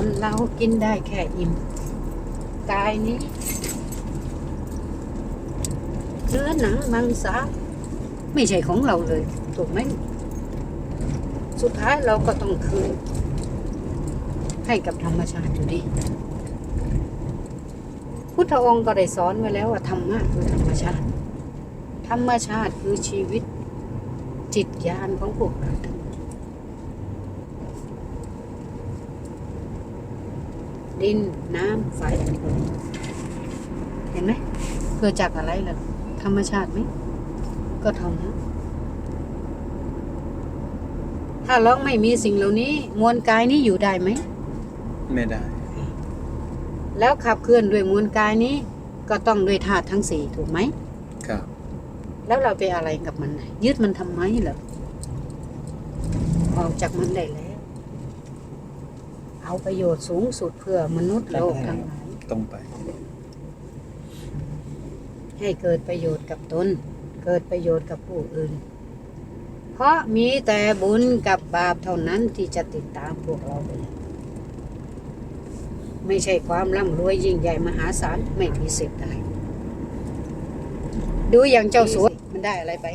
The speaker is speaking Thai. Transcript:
คนเรากินได้แค่อิ่มกายนี้เนื้อหนังมังสาไม่ใช่ของเราเลย ถูกไหม สุดท้ายเราก็ต้องคืน ให้กับธรรมชาติอยู่ดีพุทธองค์ก็ได้สอนไว้แล้วว่าธรรมะคือธรรมชาติ ธรรมชาติคือชีวิตจิตญาณของพวกเราทั้งหม ดดินน้ำไฟเห็นไหมเกิดจากอะไรล่ะ ธรรมชาติไหมก็ทำนะถ้าเราไม่มีสิ่งเหล่านี้ มวลกายนี้อยู่ได้ไหมไม่ได้ แล้วขับเคลื่อนด้วยมวลกายนี้ ก็ต้องด้วยธาตุทั้งสี่ถูกไหมครับ แล้วเราไปอะไรกับมันน่ะยึดมันทำไมเหรอออกจากมันได้แล้ว เอาประโยชน์สูงสุดเพื่อมนุษย์โลกทั้งหลายต้องไป ให้เกิดประโยชน์กับตน เกิดประโยชน์กับผู้อื่น เพราะมีแต่บุญกับบาปเท่านั้นที่จะติดตามพวกเราไปไม่ใช่ความร่ำรวยยิ่งใหญ่มหาศาลไม่มีสิทธิ์ได้ ดูอย่างเจ้าสัวมันได้อะไรไป